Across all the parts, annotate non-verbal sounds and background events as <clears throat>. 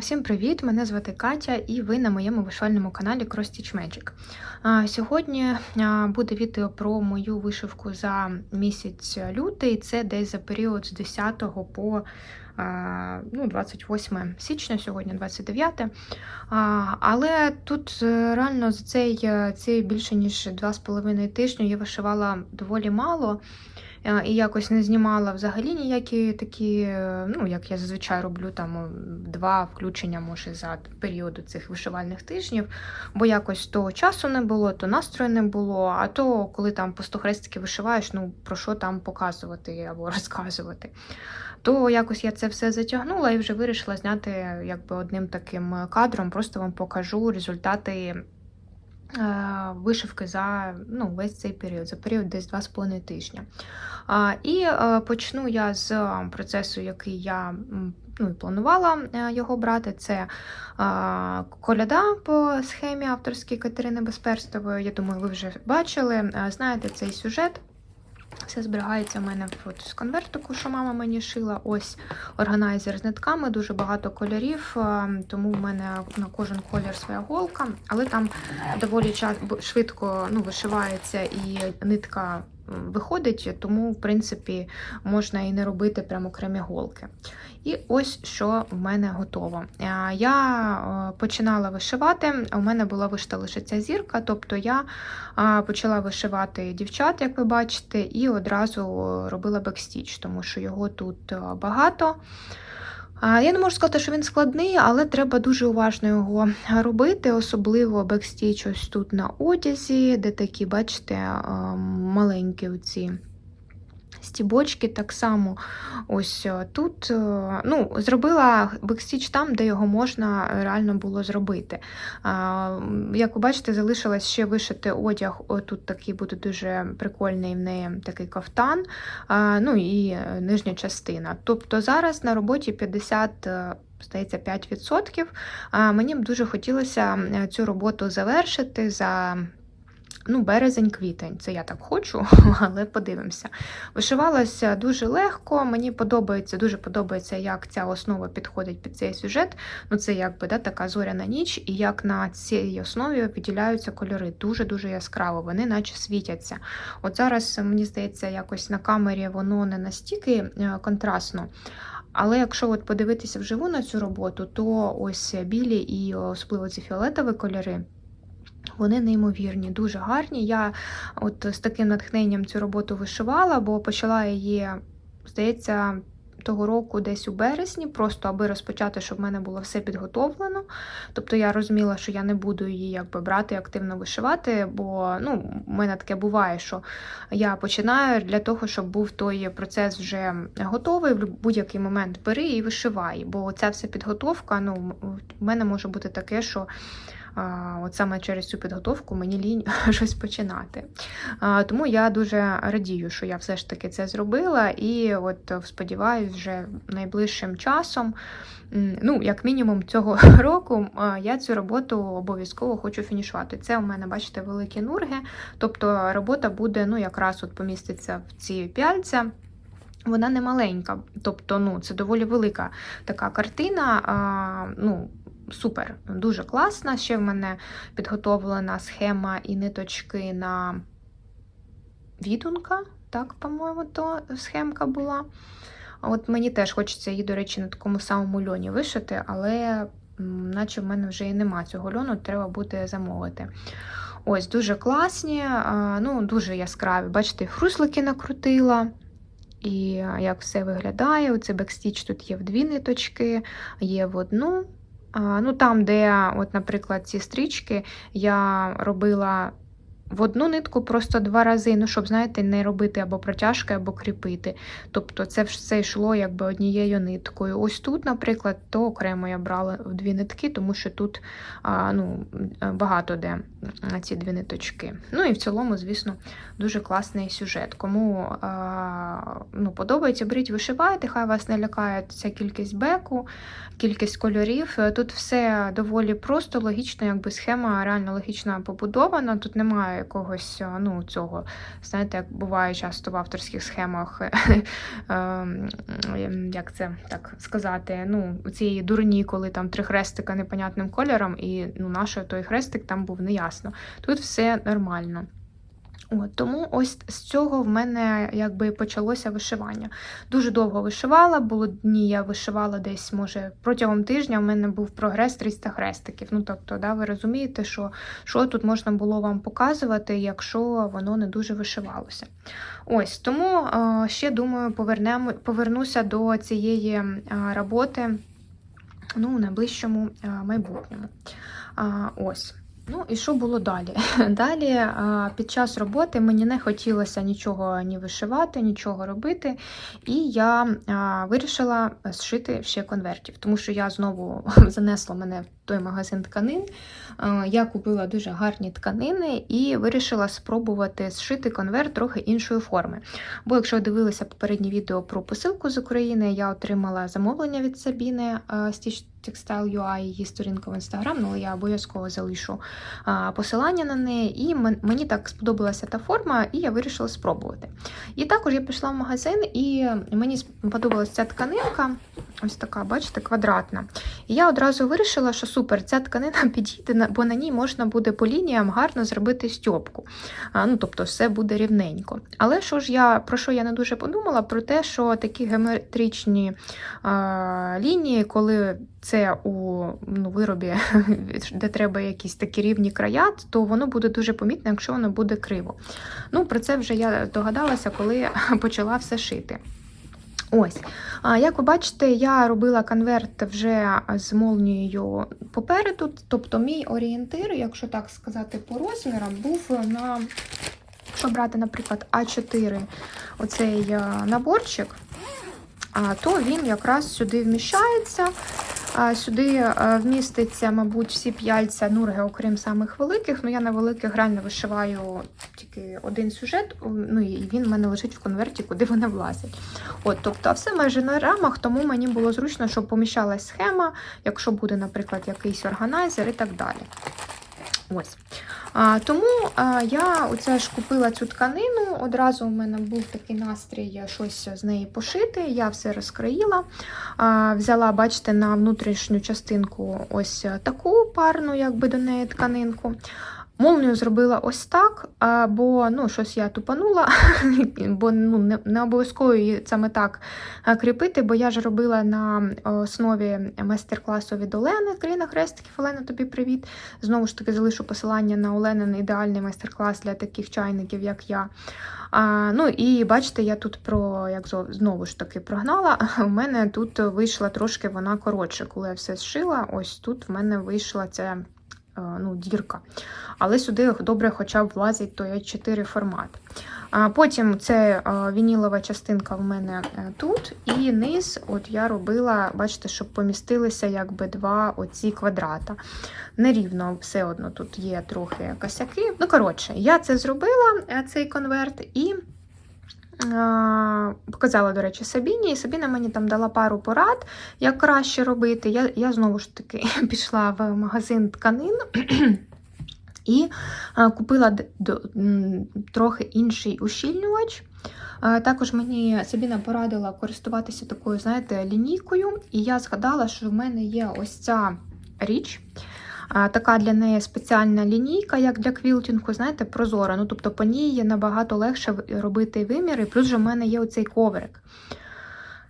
Всім привіт! Мене звати Катя, і ви на моєму вишивальному каналі Cross Stitch Magic. Сьогодні буде відео про мою вишивку за місяць лютий. Це десь за період з 10 по ну, 28 січня, сьогодні 29. Але тут е, реально за цей, е, ці більше ніж 2,5 тижні я вишивала доволі мало. Е, І якось не знімала взагалі ніякі такі, ну як я зазвичай роблю, там два включення, може, за періоду цих вишивальних тижнів, бо якось то часу не було, то настрою не було. А то, коли там по 100 хрестики вишиваєш, ну про що там показувати або <laughs> розказувати. То якось я це все затягнула і вже вирішила зняти якби одним таким кадром. Просто вам покажу результати вишивки за ну, весь цей період, за період десь 2,5 тижня. І е, почну я з процесу, який я ну, планувала е, його брати. Це коляда по схемі авторській Катерини Безперстової. Я думаю, ви вже бачили. Е, Знаєте цей сюжет. Все зберігається в мене от з конвертику, що мама мені шила. Ось органайзер з нитками, дуже багато кольорів, е, тому в мене на кожен колір своя голка, але там доволі швидко ну, вишивається і нитка виходить, тому, в принципі, можна і не робити прямо окремі голки. І ось що в мене готово. Е, Я е, починала вишивати, у мене була вишита лише ця зірка, тобто я почала вишивати дівчат, як ви бачите, і одразу робила бекстіч, тому що його тут е, багато. Я не можу сказати, що він складний, але треба дуже уважно його робити, особливо бекстіч ось тут на одязі, де такі, бачите, маленькі оці стібочки. Так само ось е, тут. е, Ну, зробила бекстіч там, де його можна реально було зробити. Як ви бачите, залишилось ще вишити одяг. Тут такий буде дуже прикольний в неї такий кафтан, ну і е, нижня частина. Тобто зараз на роботі 50. е, Здається, 5%. А Мені б дуже хотілося цю роботу завершити за ну, березень-квітень. Це я так хочу, <laughs> але подивимося. Вишивалася дуже легко. Мені подобається, дуже подобається, як ця основа підходить під цей сюжет. Ну, це якби да, така зоряна ніч, і як на цій основі виділяються кольори. Дуже-дуже яскраво, вони наче світяться. От зараз, мені здається, якось на камері воно не настільки е, контрастно. Але якщо от подивитися вживу на цю роботу, то ось білі і особливо ці фіолетові кольори. Вони неймовірні, дуже гарні. Я от з таким натхненням цю роботу вишивала, бо почала її, здається, того року десь у березні, просто аби розпочати, щоб в мене було все підготовлено. Тобто я розуміла, що я не буду її якби брати активно вишивати, бо ну, в мене таке буває, що я починаю для того, щоб був той процес вже готовий. В будь-який момент бери і вишивай. Бо ця вся підготовка, ну, в мене може бути таке, що. От саме через цю підготовку мені лінь <laughs> щось починати. Тому я дуже радію, що я все ж таки це зробила, і от сподіваюся, вже найближчим часом, ну, як мінімум, цього <laughs> року я цю роботу обов'язково хочу фінішувати. Це у мене, бачите, великі нурги, тобто робота буде ну, якраз от поміститься в ці пяльця. Вона не маленька, тобто ну, це доволі велика така картина. А, ну, Супер, дуже класна. Ще в мене підготовлена схема і ниточки на відунка. Так, по-моєму, то схемка була. От мені теж хочеться її, до речі, на такому самому льоні вишити, але наче в мене вже і нема цього льону, треба буде замовити. Ось, дуже класні, ну, дуже яскраві. Бачите, хруслики накрутила. І як все виглядає. Оце бекстіч тут є в дві ниточки, є в одну. Ну, Там, де, от, наприклад, ці стрічки я робила в одну нитку просто два рази, ну, щоб, знаєте, не робити або протяжки, або кріпити. Тобто це все йшло якби однією ниткою. Ось тут, наприклад, то окремо я брала в дві нитки, тому що тут а, ну, багато де ці дві ниточки. Ну і в цілому, звісно, дуже класний сюжет. Кому а, ну, подобається, беріть, вишивайте, хай вас не лякає ця кількість беку, кількість кольорів. Тут все доволі просто, логічно, якби схема реально логічно побудована. Тут немає якогось е, ну, цього. Знаєте, як буває часто в авторських схемах, <laughs> ем, ем, як це так сказати, ну, у цієї дурні, коли там три хрестика непонятним кольором, і ну, наш той хрестик там був неясно. Тут все нормально. От, Тому ось з цього в мене якби почалося вишивання. Дуже довго вишивала, було дні, я вишивала десь, може, протягом тижня в мене був прогрес 300 хрестиків. Ну, тобто, да, ви розумієте, що що тут можна було вам показувати, якщо воно не дуже вишивалося. Ось, Тому е, ще думаю, повернемо, повернуся до цієї е, роботи ну, у найближчому е, майбутньому. Ось. Ну і що було далі? <laughs> Далі під час роботи мені не хотілося нічого ні вишивати, нічого робити. І я вирішила зшити ще конвертів, тому що я знову <laughs> занесла мене в той магазин тканин. Я купила дуже гарні тканини і вирішила спробувати зшити конверт трохи іншої форми. Бо, якщо дивилися попереднє відео про посилку з України, я отримала замовлення від Сабіни Stitch Textile UI, її сторінка в інстаграм, ну, але я обов'язково залишу а, посилання на неї. І мені так сподобалася та форма, і я вирішила спробувати. І також я пішла в магазин, і мені сподобалася ця тканинка, ось така, бачите, квадратна. І я одразу вирішила, що супер, ця тканина <laughs> підійде, бо на ній можна буде по лініям гарно зробити стьопку. А, ну, Тобто все буде рівненько. Але що ж я про що я не дуже подумала? Про те, що такі геометричні а, лінії, коли це у ну, виробі, <laughs> де треба якісь такі рівні края, то воно буде дуже помітно, якщо воно буде криво. Ну, Про це вже я догадалася, коли <laughs> почала все шити. Ось, як ви бачите, я робила конверт вже з молнією попереду, тобто мій орієнтир, якщо так сказати, по розмірам, був на, якщо брати, наприклад, А4 оцей наборчик, то він якраз сюди вміщається. Сюди вміститься, мабуть, всі п'яльця нурги, окрім самих великих. Ну, я на великих реально вишиваю тільки один сюжет, ну і він в мене лежить в конверті, куди вони влазять. От, Тобто, все майже на рамах, тому мені було зручно, щоб поміщалась схема, якщо буде, наприклад, якийсь органайзер і так далі. Ось. А, Тому а, я оце ж купила цю тканину. Одразу у мене був такий настрій щось з неї пошити. Я все розкроїла. А, Взяла, бачите, на внутрішню частинку ось таку парну, якби до неї тканинку. Молнію зробила ось так, бо ну, щось я тупанула, <laughs> бо ну, не, не обов'язково її саме так кріпити, бо я ж робила на основі майстер-класу від Олени країна хрестиків. Олена, тобі привіт. Знову ж таки, залишу посилання на Оленин ідеальний майстер-клас для таких чайників, як я. А, Ну і бачите, я тут про як знову ж таки прогнала. <laughs> У мене тут вийшла трошки вона коротше, коли я все зшила. Ось тут в мене вийшла ця. Ну, дірка. Але сюди добре хоча б влазить той 4 формат. Потім це вінілова частинка в мене е, тут, і низ от я робила, бачите, щоб помістилися якби два оці квадрата. Нерівно все одно тут є трохи косяки. Ну, коротше, я це зробила, е, цей конверт, і показала, до речі, Сабіні, і Сабіна мені там дала пару порад, як краще робити. Я, Я знову ж таки <laughs> пішла в магазин тканин. <clears throat> І купила трохи інший ущільнювач. Також мені Сабіна порадила користуватися такою, знаєте, лінійкою, і я згадала, що в мене є ось ця річ. Така для неї спеціальна лінійка, як для квілтінгу, знаєте, прозора. Ну, Тобто по ній є набагато легше робити виміри, плюс же в мене є оцей коврик.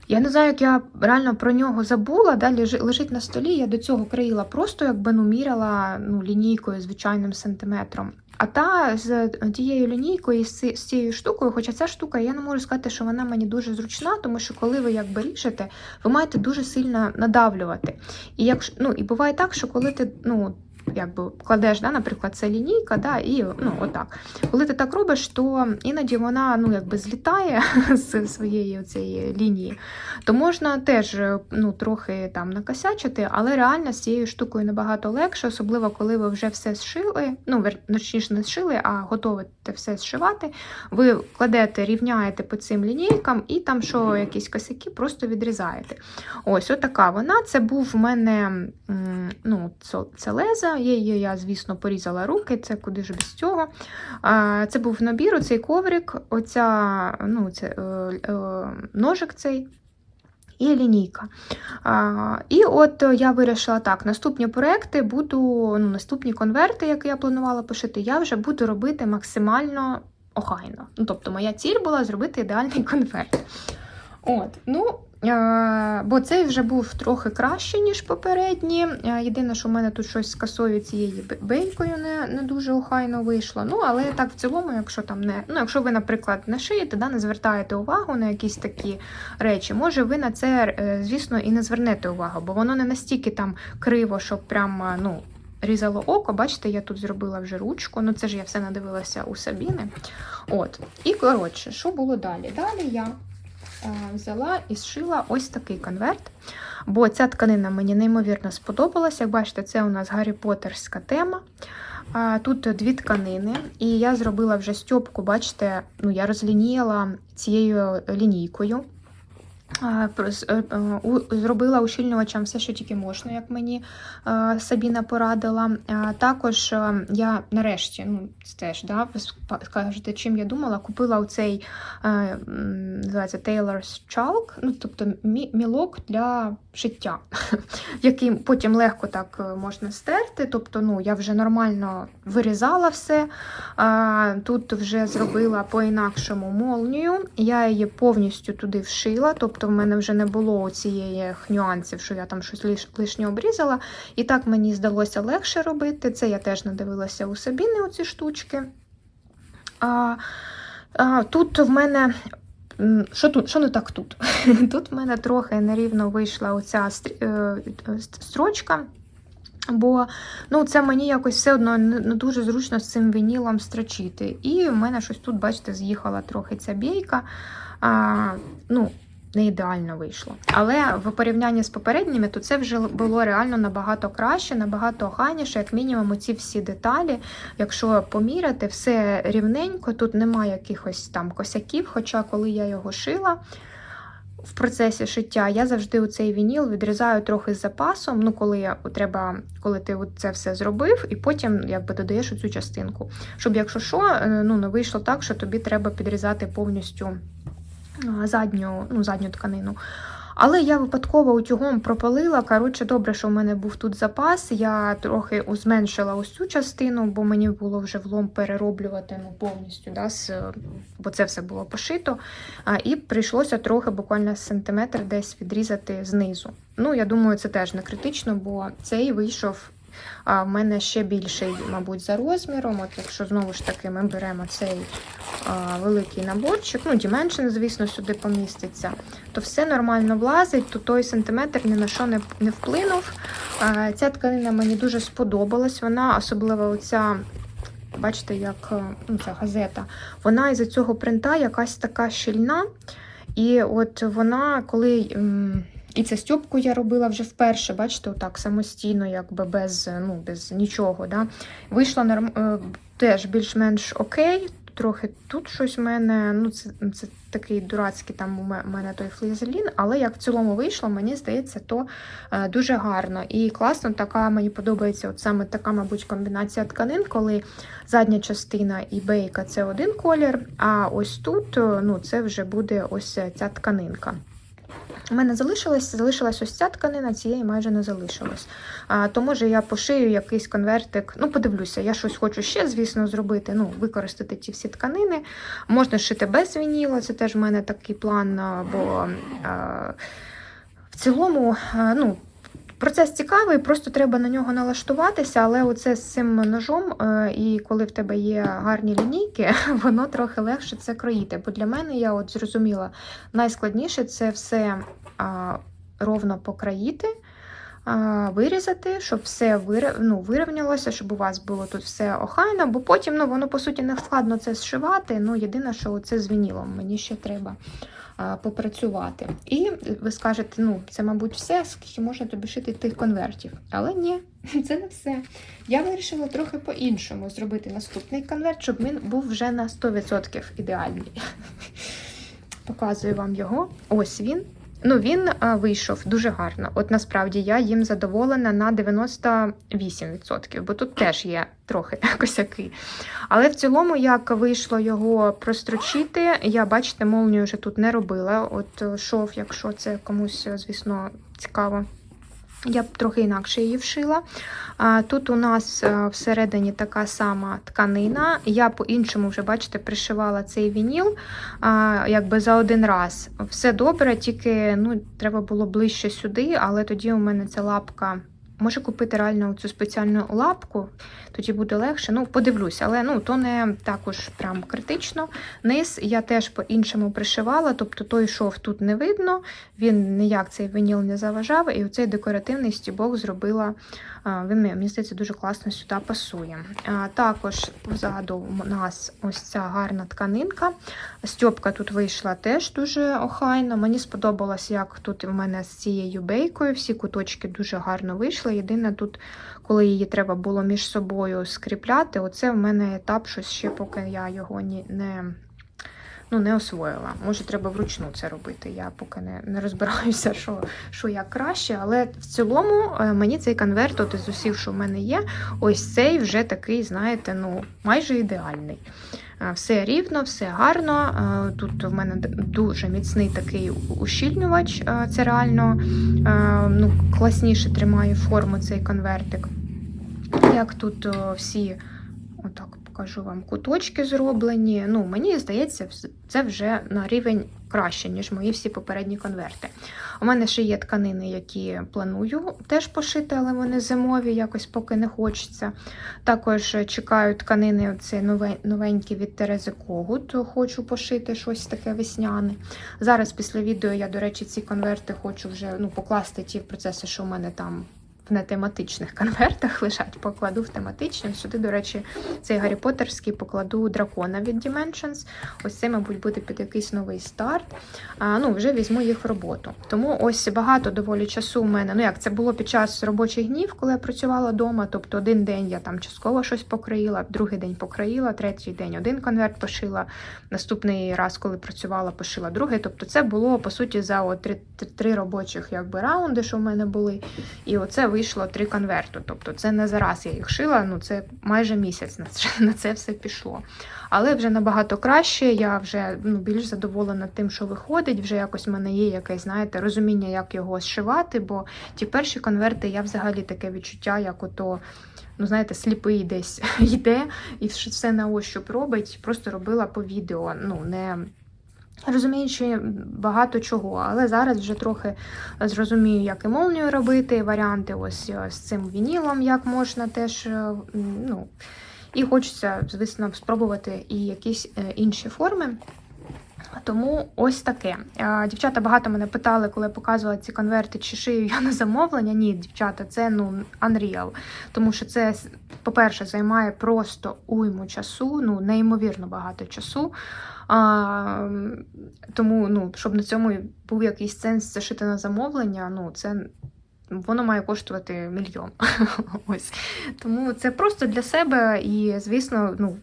Я не знаю, як я реально про нього забула. Далі лежить на столі. Я до цього країла просто якби ну, міряла ну, лінійкою звичайним сантиметром. А та з тією лінійкою, з цією штукою, хоча ця штука, я не можу сказати, що вона мені дуже зручна, тому що коли ви якби ріжете, ви маєте дуже сильно надавлювати. І як, ну, і буває так, що коли ти ну, якби кладеш, да, наприклад, це лінійка, да, і ну, отак. Коли ти так робиш, то іноді вона ну, якби злітає <laughs> з своєї цієї лінії, то можна теж ну, трохи там накосячити, але реально з цією штукою набагато легше, особливо коли ви вже все зшили, ну, точніше не зшили, а готовите все зшивати. Ви кладете, рівняєте по цим лінійкам, і там, що якісь косяки, просто відрізаєте. Ось, отака вона. Це був в мене ну, це леза Її я, звісно, порізала руки, це куди ж без цього. Це був набір, оцей коврик, оця, ну, це, е, е, ножик цей. І лінійка. А, і от я вирішила так: наступні проекти буду, ну, наступні конверти, які я планувала пошити, я вже буду робити максимально охайно. Ну, тобто, моя ціль була зробити ідеальний конверт. От, ну, бо цей вже був трохи краще, ніж попередні. Е, Єдине, що в мене тут щось з косою цією бе- бейкою не, не дуже охайно вийшло. Ну, але так в цілому, якщо там не. Ну, якщо ви, наприклад, не шиєте, да, не звертаєте увагу на якісь такі речі, може ви на це, е, звісно, і не звернете увагу, бо воно не настільки там криво, щоб прям, е, ну. Різало око, бачите, я тут зробила вже ручку. Ну це ж я все надивилася у Сабіни. От. І коротше, що було далі? Далі я е, взяла і зшила ось такий конверт. Бо ця тканина мені неймовірно сподобалась. Як бачите, це у нас Гаррі Поттерська тема. Тут дві тканини, і я зробила вже стьопку, бачите, ну я розлініяла цією лінійкою. Е, е, Зробила ущільнювачем все, що тільки можна, як мені е, Сабіна порадила. Також я нарешті, ну теж, да, скажете, чим я думала, купила оцей називається Taylor's Chalk, ну тобто мі- мілок для шиття, <laughs> який потім легко так можна стерти. Тобто, ну я вже нормально вирізала все. Тут вже зробила по-інакшому молнію. Я її повністю туди вшила, тобто в мене вже не було цієї нюансів, що я там щось лиш, лишнє обрізала. І так мені здалося легше робити. Це я теж надивилася у Сабіни оці штучки. А, а, тут в мене. Що тут? Що не так тут? <laughs> Тут в мене трохи нерівно вийшла оця е, строчка. Бо ну, це мені якось все одно не не дуже зручно з цим вінілом строчити. І в мене щось тут, бачите, з'їхала трохи ця бійка. А, ну, не ідеально вийшло. Але в порівнянні з попередніми, то це вже було реально набагато краще, набагато охайніше, як мінімум, ці всі деталі. Якщо поміряти, все рівненько, тут немає якихось там косяків. Хоча, коли я його шила, в процесі шиття я завжди у цей вініл відрізаю трохи з запасом. Ну, коли я треба, коли ти це все зробив, і потім якби додаєш цю частинку. Щоб, якщо що, е, ну не вийшло так, що тобі треба підрізати повністю задню, ну, задню тканину. Але я випадково утюгом пропалила. Коротше, добре, що в мене був тут запас. Я трохи зменшила ось цю частину, бо мені було вже влом перероблювати ну, повністю, да, з, бо це все було пошито. А, і прийшлося трохи, буквально сантиметр десь відрізати знизу. Ну, я думаю, це теж не критично, бо цей вийшов. А в мене ще більший, мабуть, за розміром. От якщо знову ж таки ми беремо цей а, великий наборчик, ну, Dimension, звісно, сюди поміститься, то все нормально влазить, то той сантиметр ні на що не, не вплинув. А, ця тканина мені дуже сподобалась. Вона, особливо оця, бачите, як е, ну, ця газета, вона із-за цього принта якась така щільна. І от вона, коли. І цю стьопку я робила вже вперше, бачите, отак самостійно, якби без, ну, без нічого. Да? Вийшло норм... е, теж більш-менш окей. Трохи тут щось в мене, ну це, це такий дурацький там у мене той флізелін, але як в цілому вийшло, мені здається, то е, дуже гарно. І класно, така мені подобається от саме така, мабуть, комбінація тканин, коли задня частина і бейка це один колір, а ось тут е, ну, це вже буде ось ця тканинка. У мене залишилась, залишилась ось ця тканина, цієї майже не залишилось. А, то може я пошию якийсь конвертик. Ну, подивлюся, я щось хочу ще, звісно, зробити. Ну, використати ті всі тканини. Можна шити без вініла, це теж в мене такий план, бо а, в цілому, ну. Процес цікавий, просто треба на нього налаштуватися, але оце з цим ножом, е, і коли в тебе є гарні лінійки, <laughs> воно трохи легше це кроїти. Бо для мене я от зрозуміла, найскладніше це все ровно покроїти, вирізати, щоб все ну, вирівнялося, щоб у вас було тут все охайно, бо потім ну, воно, по суті, не складно це зшивати. Ну, єдине, що це з вінілом, мені ще треба попрацювати. І ви скажете, ну, це, мабуть, все, скільки можна тобі шити тих конвертів. Але ні, <laughs> це не все. Я вирішила трохи по-іншому зробити наступний конверт, щоб він був вже на 100% ідеальний. <laughs> Показую вам його. Ось він. Ну, він вийшов дуже гарно. От насправді я їм задоволена на 98%, бо тут теж є трохи <laughs> косяки. Але в цілому, як вийшло його прострочити, я, бачите, молнію вже тут не робила. От е, шов, якщо це комусь, е, звісно, цікаво. Я трохи інакше її вшила. Тут у нас е, всередині така сама тканина. Я по-іншому вже, бачите, пришивала цей вініл якби за один раз. Все добре, тільки ну, треба було ближче сюди, але тоді у мене ця лапка. Може купити реально цю спеціальну лапку, тоді буде легше. Ну, подивлюсь, але ну, то не також прям критично. Низ я теж по-іншому пришивала, тобто той шов тут не видно, він ніяк цей вініл не заважав, і оцей декоративний стібок зробила. Він мені здається дуже класно сюди пасує. Також позаду у нас ось ця гарна тканинка. Стьопка тут вийшла теж дуже охайно. Мені сподобалось, як тут в мене з цією бейкою всі куточки дуже гарно вийшли. Єдине тут, коли її треба було між собою скріпляти, оце в мене етап, щось ще поки я його не. Ну, не освоїла. Може, треба вручну це робити. Я поки не, не розбираюся, <laughs> що, що як краще. Але в цілому е, мені цей конверт, от із усіх, що в мене є, ось цей вже такий, знаєте, ну, майже ідеальний. Е, Все рівно, все гарно. Е, Тут в мене дуже міцний такий ущільнювач. Це реально ну, класніше тримає форму цей конвертик. Як тут всі, отак покажу вам, куточки зроблені. Ну, мені здається, це вже на рівень краще, ніж мої всі попередні конверти. У мене ще є тканини, які планую теж пошити, але вони зимові, якось поки не хочеться. Також чекаю тканини, нове- новенькі від Терези Когут. Хочу пошити щось таке весняне. Зараз після відео я, до речі, ці конверти хочу вже ну, покласти ті процеси, що в мене там в нетематичних конвертах <laughs> лежать, покладу в тематичні. Сюди, до речі, цей Гаррі Поттерський покладу дракона від Dimensions. Ось це, мабуть, буде під якийсь новий старт. А, ну, вже візьму їх в роботу. Тому ось багато доволі часу у мене. Ну як це було під час робочих днів, коли я працювала вдома. Тобто один день я там частково щось покроїла, другий день покроїла, третій день один конверт пошила. Наступний раз, коли працювала, пошила другий. Тобто, це було по суті за три, три робочих якби раунди, що в мене були. І оце вийшло три конверти. Тобто це не зараз я їх шила, ну це майже місяць <laughs> на це, все пішло. Але вже набагато краще, я вже ну, більш задоволена тим, що виходить. Вже якось в мене є якесь, знаєте, розуміння, як його зшивати, бо ті перші конверти я взагалі таке відчуття, як ото. Ну, знаєте, сліпий десь <laughs> йде і все на ощуп робить. Просто робила по відео. Ну, не розуміючи багато чого. Але зараз вже трохи зрозумію, як і молнію робити, варіанти ось е, з цим вінілом, як можна теж. е, ну, І хочеться, звісно, спробувати і якісь е, інші форми. Тому ось таке. Е, Дівчата багато мене питали, коли я показувала ці конверти, чи шию я на замовлення. Ні, дівчата, це ну Unreal. Тому що це, по-перше, займає просто уйму часу, ну неймовірно багато часу. А, тому, ну, щоб на цьому був якийсь сенс зашити на замовлення, ну це. Воно має коштувати мільйон. <laughs> Ось. Тому це просто для себе. І, звісно, ну,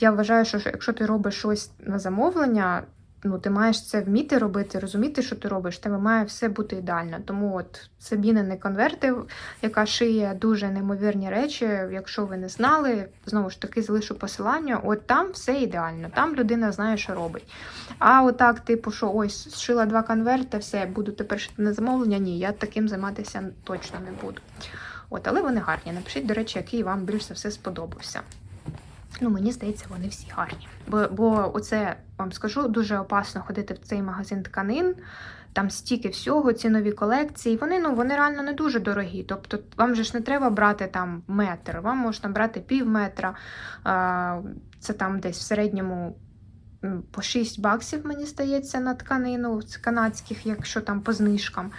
я вважаю, що якщо ти робиш щось на замовлення, ну, ти маєш це вміти робити, розуміти, що ти робиш, тебе має все бути ідеально. Тому от Сабіна не конверти, яка шиє дуже неймовірні речі. Якщо ви не знали, знову ж таки залишу посилання. От там все ідеально, там людина знає, що робить. А отак, типу, що ось зшила два конверти, все, буду тепер шити на замовлення. Ні, я таким займатися точно не буду. От, але вони гарні. Напишіть, до речі, який вам більш за все сподобався. Ну, мені здається, вони всі гарні. Бо, бо оце вам скажу, дуже опасно ходити в цей магазин тканин. Там стільки всього, ці нові колекції. Вони ну вони реально не дуже дорогі. Тобто, вам же ж не треба брати там метр, вам можна брати пів метра. Це там десь в середньому по 6 баксів, мені здається, на тканину з канадських, якщо там по знижкам.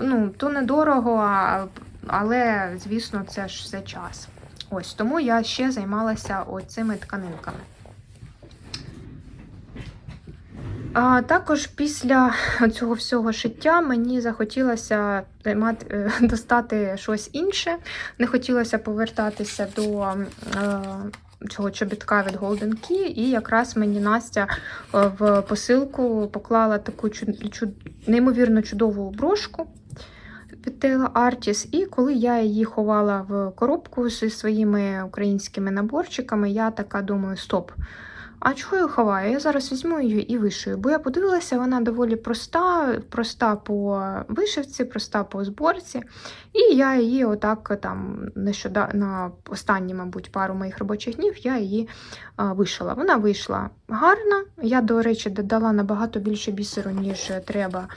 Ну, то недорого, але, звісно, це ж все час. Ось тому я ще займалася оцими тканинками. А також після цього всього шиття мені захотілося е, достати щось інше. Не хотілося повертатися до е, цього чобітка від Golden Key, і якраз мені Настя е, в посилку поклала таку чуд- неймовірно чудову брошку від Taylor Artis. І коли я її ховала в коробку зі своїми українськими наборчиками, я така думаю: стоп. А чого я ховаю? Я зараз візьму її і вишию. Бо я подивилася, вона доволі проста, проста по вишивці, проста по зборці. І я її отак там нещодавно на останні, мабуть, пару моїх робочих днів я її а, вишила. Вона вийшла гарна. Я, до речі, додала набагато більше бісеру, ніж треба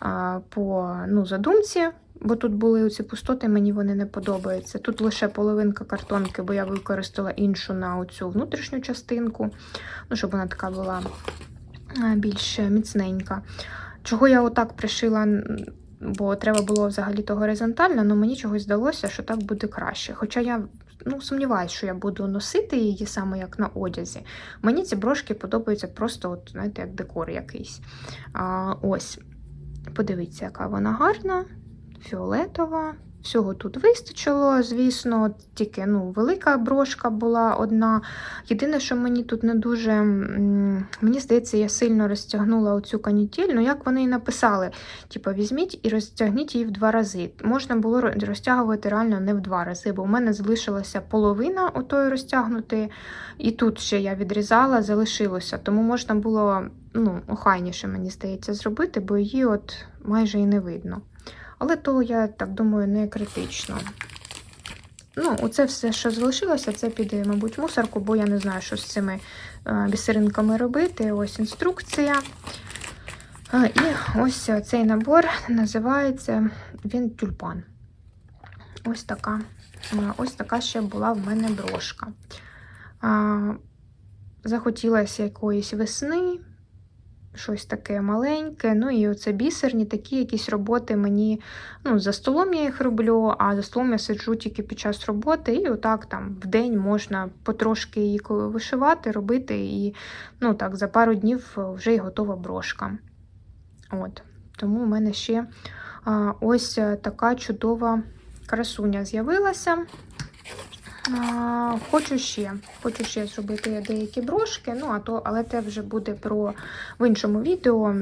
а, по ну, задумці. Бо тут були ці пустоти, мені вони не подобаються. Тут лише половинка картонки, бо я використала іншу на оцю внутрішню частинку, ну, щоб вона така була більш міцненька. Чого я отак пришила, бо треба було взагалі то горизонтально, але мені чогось здалося, що так буде краще. Хоча я ну, сумніваюся, що я буду носити її саме як на одязі. Мені ці брошки подобаються просто, от, знаєте, як декор якийсь. А, ось, подивіться, яка вона гарна фіолетова. Всього тут вистачило, звісно, тільки ну, велика брошка була одна. Єдине, що мені тут не дуже, мені здається, я сильно розтягнула оцю канітіль. Ну, як вони і написали, типу, візьміть і розтягніть її в два рази. Можна було розтягувати реально не в два рази, бо в мене залишилася половина отої розтягнутої, і тут ще я відрізала, залишилося. Тому можна було ну, охайніше, мені здається, зробити, бо її от майже і не видно. Але то, я так думаю, не критично. Ну, оце все, що залишилося, це піде, мабуть, мусорку, бо я не знаю, що з цими е, бісеринками робити. Ось інструкція. Е, І ось цей набор називається він тюльпан. Ось така. Е, Ось така ще була в мене брошка. Захотілося якоїсь весни, щось таке маленьке. Ну і оце бісерні такі якісь роботи мені. Ну, за столом я їх роблю, а за столом я сиджу тільки під час роботи, і отак там в день можна потрошки її вишивати, робити, і ну так, за пару днів вже і готова брошка. От. Тому в мене ще а, ось е, така чудова красуня з'явилася. Хочу ще, хочу ще зробити деякі брошки, ну, а то, але це вже буде про в іншому відео.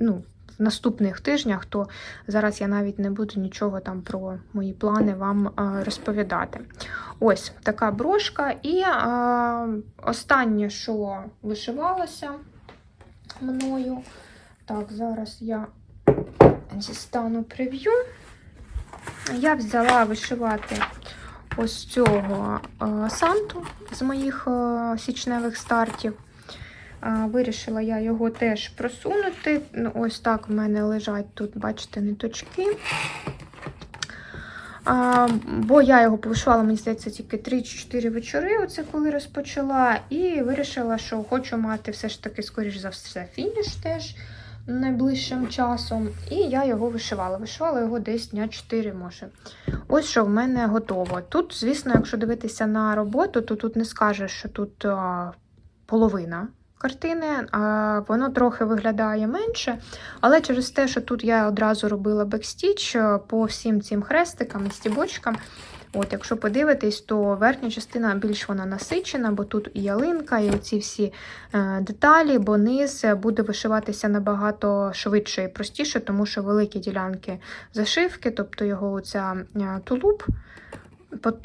ну, в наступних тижнях, то зараз я навіть не буду нічого там про мої плани вам розповідати. Ось така брошка. І останнє, що вишивалося мною. Так, зараз я дістану прев'ю. Я взяла вишивати ось цього е, санту з моїх е, січневих стартів. Е, Вирішила я його теж просунути. Ну, Ось так в мене лежать тут, бачите, ниточки. А, бо я його повишивала, мені здається, тільки 3-4 вечори, оце коли розпочала, і вирішила, що хочу мати все ж таки, скоріш за все, фініш теж найближчим часом. І я його вишивала. Вишивала його десь дня 4, може. Ось що в мене готово. Тут, звісно, якщо дивитися на роботу, то тут не скажеш, що тут а, половина картини, а воно трохи виглядає менше. Але через те, що тут я одразу робила бекстіч по всім цим хрестикам і стібочкам. От, якщо подивитись, то верхня частина більш вона насичена, бо тут і ялинка, і оці всі е, деталі, бо низ буде вишиватися набагато швидше і простіше, тому що великі ділянки зашивки, тобто його оця е, тулуб,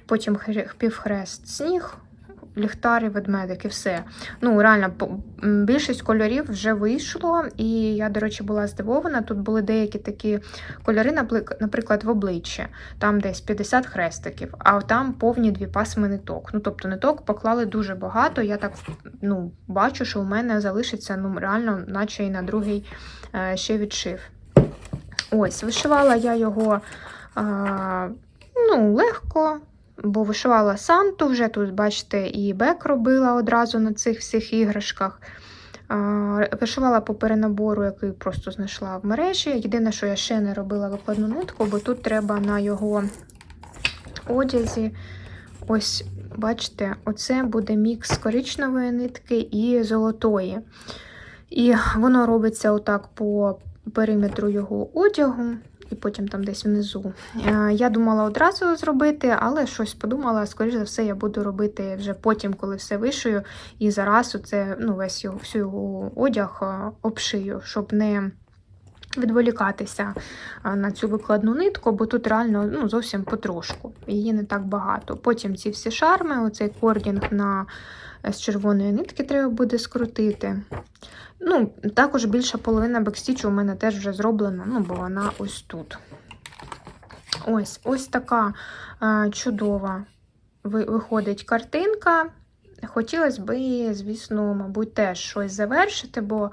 потім півхрест сніг, ліхтари, ведмедик і все. Ну, реально, більшість кольорів вже вийшло, і я, до речі, була здивована. Тут були деякі такі кольори, наприклад, в обличчі, там десь 50 хрестиків, а там повні дві пасми ниток. Ну, тобто ниток поклали дуже багато. Я так ну, бачу, що у мене залишиться ну, реально, наче і на другий е, ще відшив. Ось, вишивала я його а, ну, легко, бо вишивала Санту, вже тут, бачите, і бек робила одразу на цих всіх іграшках. Вишивала по перенабору, який просто знайшла в мережі. Єдине, що я ще не робила викладну нитку, бо тут треба на його одязі. Ось, бачите, оце буде мікс коричневої нитки і золотої. І воно робиться отак по периметру його одягу. І потім там десь внизу. Е, Я думала одразу зробити, але щось подумала, скоріш за все, я буду робити вже потім, коли все вишию, і зараз це ну, весь його, всю його одяг е, обшию, щоб не відволікатися на цю викладну нитку, бо тут реально ну, зовсім потрошку, її не так багато. Потім ці всі шарми, оцей кордінг на е, з червоної нитки треба буде скрутити. Ну, також більша половина бекстічу у мене теж вже зроблена, ну, бо вона ось тут. Ось ось така е, чудова виходить картинка. Хотілося б, звісно, мабуть, теж щось завершити, бо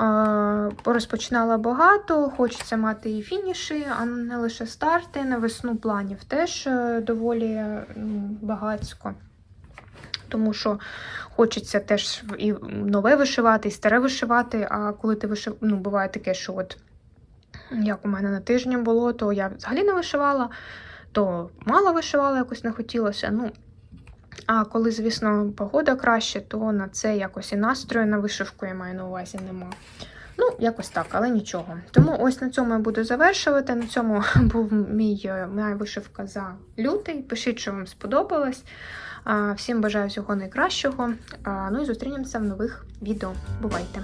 е, розпочинала багато, хочеться мати і фініші, а не лише старти. На весну планів теж е, доволі м, багатсько. Тому що хочеться теж і нове вишивати, і старе вишивати. А коли ти вишив... ну, буває таке, що от як у мене на тижні було, то я взагалі не вишивала, то мало вишивала, якось не хотілося. Ну, а коли, звісно, погода краще, то на це якось і настрою на вишивку я маю на увазі нема. Ну, якось так, але нічого. Тому ось на цьому я буду завершувати. На цьому <laughs> був мій, е, моя вишивка за лютий. Пишіть, що вам сподобалось. Всім бажаю всього найкращого. Ну і зустрінемося в нових відео. Бувайте!